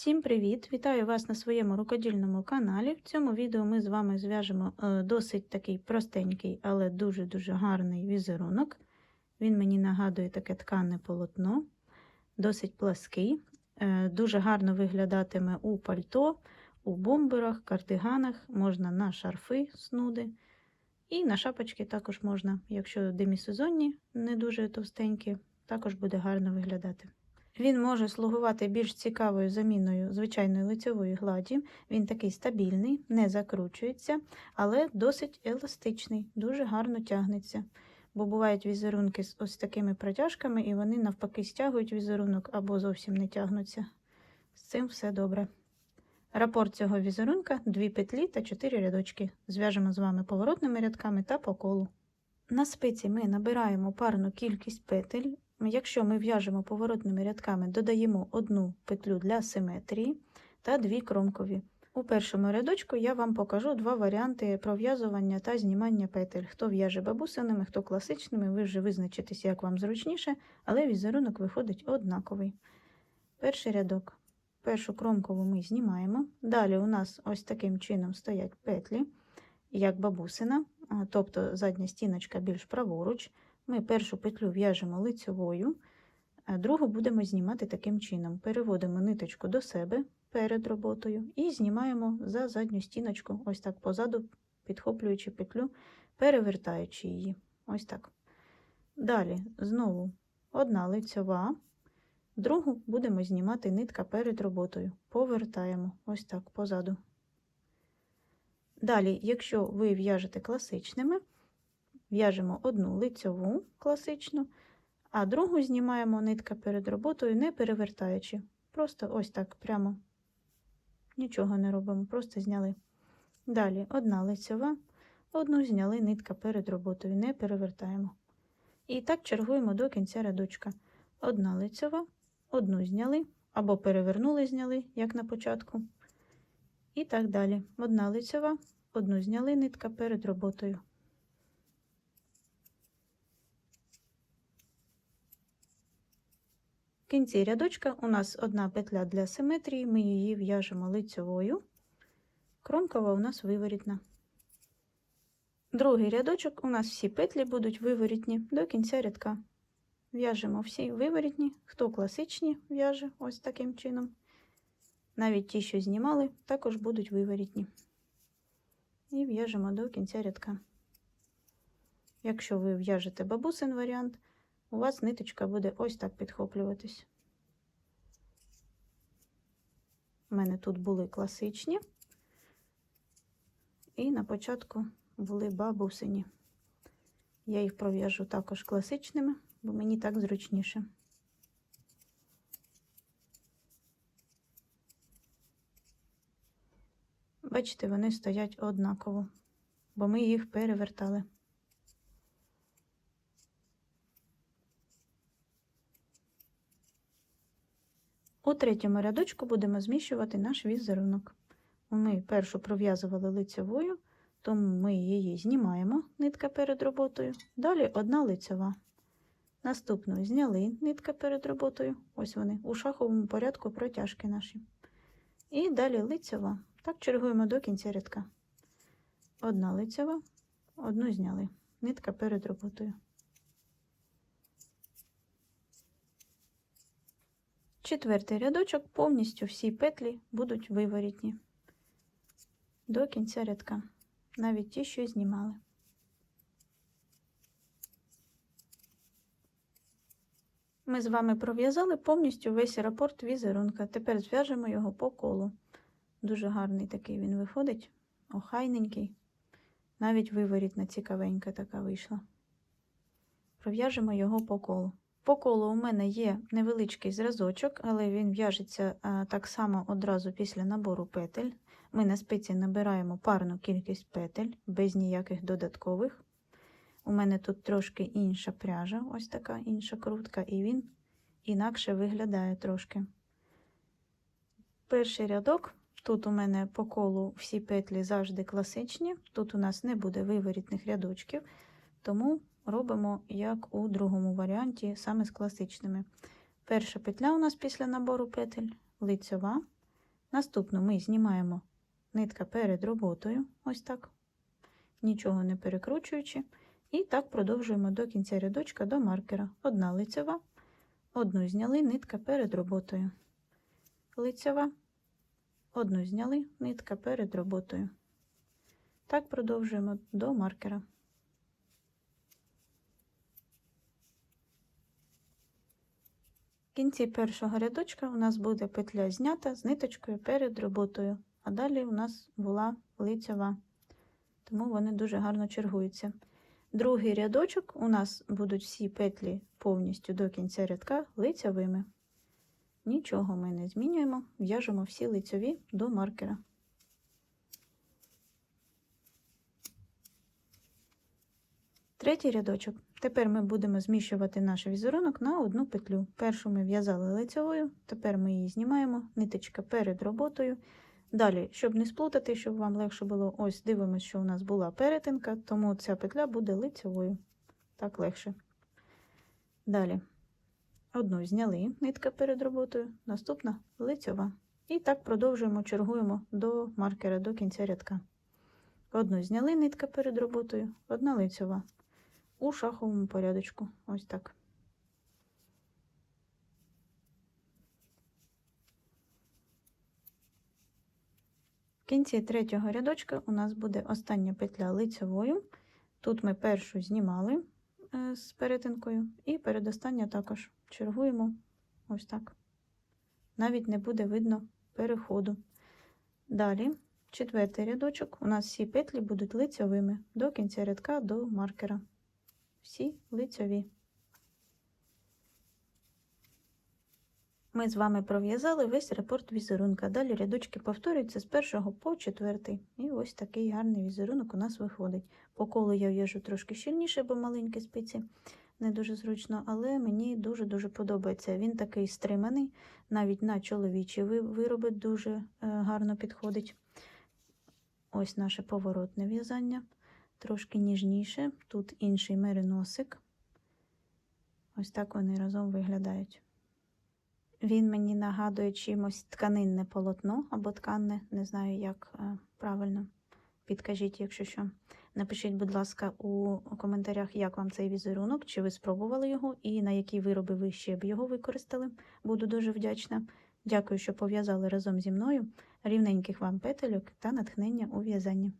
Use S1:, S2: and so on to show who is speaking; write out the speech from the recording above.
S1: Всім привіт! Вітаю вас на своєму рукодільному каналі. В цьому відео ми з вами зв'яжемо е, досить такий простенький, але дуже-дуже гарний візерунок. Він мені нагадує таке ткане полотно, досить плаский, е, дуже гарно виглядатиме у пальто, у бомберах, кардиганах, можна на шарфи, снуди. І на шапочки також можна, якщо демісезонні, не дуже товстенькі, також буде гарно виглядати. Він може слугувати більш цікавою заміною звичайної лицьової гладі. Він такий стабільний, не закручується, але досить еластичний, дуже гарно тягнеться. Бо бувають візерунки з ось такими протяжками, і вони навпаки стягують візерунок або зовсім не тягнуться. З цим все добре. Рапорт цього візерунка дві петлі та 4 рядочки. Зв'яжемо з вами поворотними рядками та по колу. На спиці ми набираємо парну кількість петель. Якщо ми в'яжемо поворотними рядками, додаємо одну петлю для симетрії та дві кромкові. У першому рядочку я вам покажу два варіанти пров'язування та знімання петель. Хто в'яже бабусиними, хто класичними, ви вже визначитесь, як вам зручніше, але візерунок виходить однаковий. Перший рядок. Першу кромкову ми знімаємо. Далі у нас ось таким чином стоять петлі, як бабусина, тобто задня стіночка більш праворуч. Ми першу петлю в'яжемо лицьовою, а другу будемо знімати таким чином. Переводимо ниточку до себе перед роботою і знімаємо за задню стіночку, ось так позаду, підхоплюючи петлю, перевертаючи її. Ось так. Далі знову одна лицьова, другу будемо знімати нитка перед роботою. Повертаємо ось так позаду. Далі, якщо ви в'яжете класичними, В'яжемо одну лицьову класичну, а другу знімаємо нитка перед роботою, не перевертаючи. Просто ось так прямо нічого не робимо, просто зняли. Далі одна лицьова, одну зняли нитка перед роботою, не перевертаємо. І так чергуємо до кінця рядочка. Одна лицьова, одну зняли, або перевернули, зняли, як на початку. І так далі. Одна лицьова, одну зняли нитка перед роботою. В кінці рядочка у нас одна петля для симетрії, ми її в'яжемо лицьовою, кромкова у нас виворітна. Другий рядочок у нас всі петлі будуть виворітні до кінця рядка. В'яжемо всі виворітні, хто класичні в'яже ось таким чином. Навіть ті, що знімали, також будуть виворітні. І в'яжемо до кінця рядка. Якщо ви в'яжете бабусин варіант, у вас ниточка буде ось так підхоплюватись. У мене тут були класичні, і на початку були бабусині. Я їх пров'яжу також класичними, бо мені так зручніше. Бачите, вони стоять однаково, бо ми їх перевертали. У третьому рядочку будемо зміщувати наш візерунок. Ми першу пров'язували лицевою, тому ми її знімаємо, нитка перед роботою. Далі одна лицева. Наступну зняли нитка перед роботою. Ось вони, у шаховому порядку протяжки наші. І далі лицева. Так чергуємо до кінця рядка. Одна лицева, одну зняли, нитка перед роботою. Четвертий рядочок повністю всі петлі будуть виворітні до кінця рядка, навіть ті, що знімали. Ми з вами пров'язали повністю весь рапорт візерунка. Тепер зв'яжемо його по колу. Дуже гарний такий він виходить, охайненький, навіть виворітна цікавенька така вийшла. Пров'яжемо його по колу. По колу у мене є невеличкий зразочок, але він в'яжеться так само одразу після набору петель. Ми на спиці набираємо парну кількість петель, без ніяких додаткових. У мене тут трошки інша пряжа, ось така інша крутка, і він інакше виглядає трошки. Перший рядок, тут у мене по колу всі петлі завжди класичні, тут у нас не буде виворітних рядочків, тому робимо як у другому варіанті, саме з класичними. Перша петля у нас після набору петель лицьова, Наступну ми знімаємо нитка перед роботою, ось так, нічого не перекручуючи. І так продовжуємо до кінця рядочка до маркера. Одна лицева, одну зняли, нитка перед роботою. Лицева, одну зняли, нитка перед роботою. Так продовжуємо до маркера. Кінці першого рядочка у нас буде петля знята з ниточкою перед роботою, а далі у нас була лицева, тому вони дуже гарно чергуються. Другий рядочок у нас будуть всі петлі повністю до кінця рядка лицевими. Нічого ми не змінюємо, в'яжемо всі лицьові до маркера. Третій рядочок. Тепер ми будемо зміщувати наш візерунок на одну петлю. Першу ми в'язали лицевою, тепер ми її знімаємо, ниточка перед роботою. Далі, щоб не сплутати, щоб вам легше було, ось дивимося, що у нас була перетинка, тому ця петля буде лицевою. Так легше. Далі. Одну зняли, нитка перед роботою, наступна лицьова. І так продовжуємо, чергуємо до маркера, до кінця рядка. Одну зняли, нитка перед роботою, одна лицьова. У шаховому порядочку. Ось так. В кінці третього рядочка у нас буде остання петля лицевою. Тут ми першу знімали е, з перетинкою, і передостання також чергуємо ось так. Навіть не буде видно переходу. Далі, четвертий рядочок, у нас всі петлі будуть лицьовими до кінця рядка до маркера. Всі лицьові. Ми з вами пров'язали весь рапорт візерунка. Далі рядочки повторюються з першого по четвертий. І ось такий гарний візерунок у нас виходить. По колу я в'яжу трошки щільніше, бо маленькі спиці не дуже зручно, але мені дуже-дуже подобається. Він такий стриманий, навіть на чоловічі вироби дуже е, гарно підходить. Ось наше поворотне в'язання. Трошки ніжніше. Тут інший мериносик. Ось так вони разом виглядають. Він мені нагадує чимось тканинне полотно або тканне, не знаю, як е, правильно. Підкажіть, якщо що. Напишіть, будь ласка, у коментарях, як вам цей візерунок, чи ви спробували його і на які вироби ви ще б його використали. Буду дуже вдячна. Дякую, що пов'язали разом зі мною. Рівненьких вам петельок та натхнення у в'язанні.